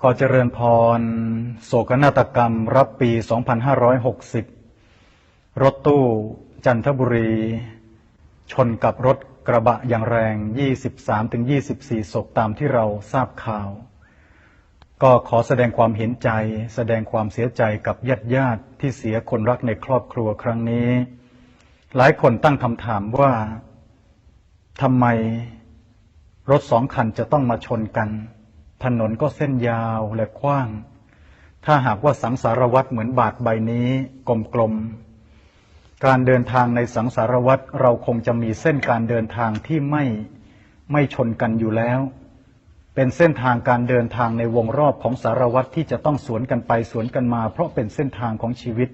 ขอเจริญพร โศกนาฏกรรมรับปี 2560 รถตู้จันทบุรี ชนกับรถกระบะอย่างแรง 23-24 ศพตามที่เราทราบข่าว ก็ขอแสดงความเห็นใจ แสดงความเสียใจกับญาติญาติที่เสียคนรักในครอบครัวครั้งนี้ หลายคนตั้งคำถามว่าทำไมรถสองคันจะต้องมาชนกัน ถนนก็เส้นยาวและกว้าง ถ้าหากว่าสังสารวัตรเหมือนบาทใบนี้กลมๆ การเดินทางในสังสารวัตรเราคงจะมีเส้นการเดินทางที่ไม่ไม่ชนกันอยู่แล้ว เป็นเส้นทางการเดินทางในวงรอบของสารวัตรที่จะต้องสวนกันไปสวนกันมา เพราะเป็นเส้นทางของชีวิต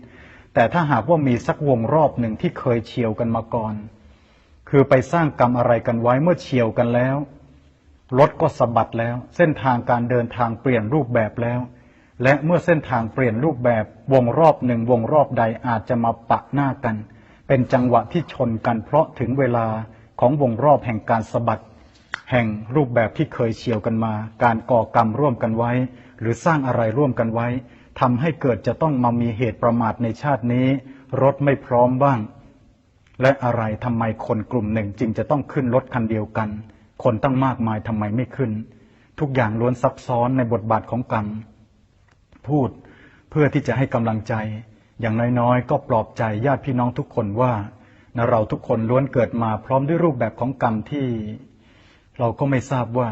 แต่ถ้าหากว่ามีสักวงรอบหนึ่งที่เคยเฉียวกันมาก่อน คือไปสร้างกรรมอะไรกันไว้เมื่อเฉียวกันแล้ว รถก็สะบัดแล้ว เส้นทางการเดินทางเปลี่ยนรูปแบบแล้ว และเมื่อเส้นทางเปลี่ยนรูปแบบวงรอบหนึ่งวงรอบใดอาจจะมาปะหน้ากัน เป็นจังหวะที่ชนกันเพราะถึงเวลาของวงรอบแห่งการสะบัด แห่งรูปแบบที่เคยเฉียวกันมา การก่อกรรมร่วมกันไว้ หรือสร้างอะไรร่วมกันไว้ทำให้เกิดจะต้องมามีเหตุประมาทในชาตินี้ รถไม่พร้อมบ้าง และอะไรทำไมคนกลุ่มหนึ่งจึงจะต้องขึ้นรถคันเดียวกัน คนตั้งมากมายทำไมไม่ขึ้น ทุกอย่างล้วนซับซ้อนในบทบาทของกรรม พูดเพื่อที่จะให้กำลังใจ อย่างน้อยๆ ก็ปลอบใจญาติพี่น้องทุกคนว่านะเราทุกคนล้วนเกิดมาพร้อมด้วยรูปแบบของกรรมที่ เราก็ไม่ทราบว่า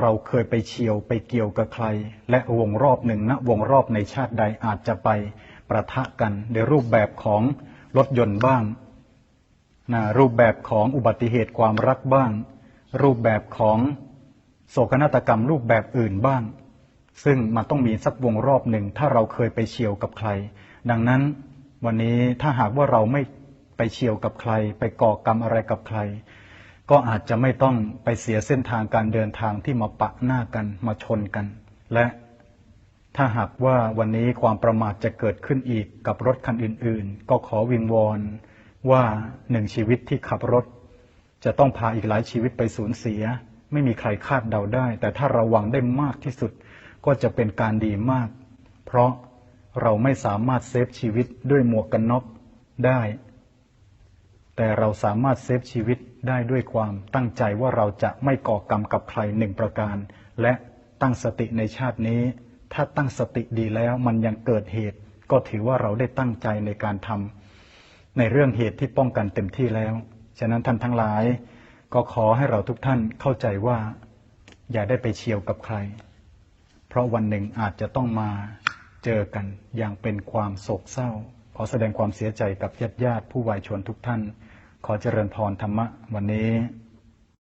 เราเคยไปเฉียวไปเกี่ยวกับใคร และวงรอบหนึ่งนะวงรอบในชาติใดอาจจะไปประทะกันในรูปแบบของรถยนต์บ้างนะรูปแบบของอุบัติเหตุความรักบ้าง รูปแบบของโศกนาฏกรรมรูปแบบอื่นบ้าง ซึ่งมันต้องมีสักวงรอบหนึ่งถ้าเราเคยไปเฉียวกับใคร ดังนั้นวันนี้ถ้าหากว่าเราไม่ไปเฉียวกับใคร ไปก่อกรรมอะไรกับใคร ก็อาจจะไม่ต้องไปเสียเส้นทางการเดินทางที่มาปะหน้ากันมาชนกัน และถ้าหากว่าวันนี้ความประมาทจะเกิดขึ้นอีกกับรถคันอื่น ๆ ก็ขอวิงวอนว่าหนึ่งชีวิตที่ขับรถ จะต้องพาอีกหลายชีวิตไปสูญเสีย ไม่มีใครคาดเดาได้ แต่ถ้าระวังได้มากที่สุดก็จะเป็นการดีมาก เพราะเราไม่สามารถเซฟชีวิตด้วยหมวกกันน็อกได้ แต่เราสามารถเซฟชีวิตได้ด้วยความตั้งใจว่าเราจะไม่ก่อกรรมกับใครหนึ่งประการ และตั้งสติในชาตินี้ ถ้าตั้งสติดีแล้วมันยังเกิดเหตุ ก็ถือว่าเราได้ตั้งใจในการทำในเรื่องเหตุที่ป้องกันเต็มที่แล้ว ฉะนั้นท่านทั้งหลาย ก็ขอให้เราทุกท่านเข้าใจว่า อย่าได้ไปเฉียวกับใคร เพราะวันหนึ่งอาจจะต้องมาเจอกันอย่างเป็นความโศกเศร้า ขอแสดงความเสียใจกับญาติญาติผู้วายชนทุกท่าน ขอเจริญพรธรรมะวันนี้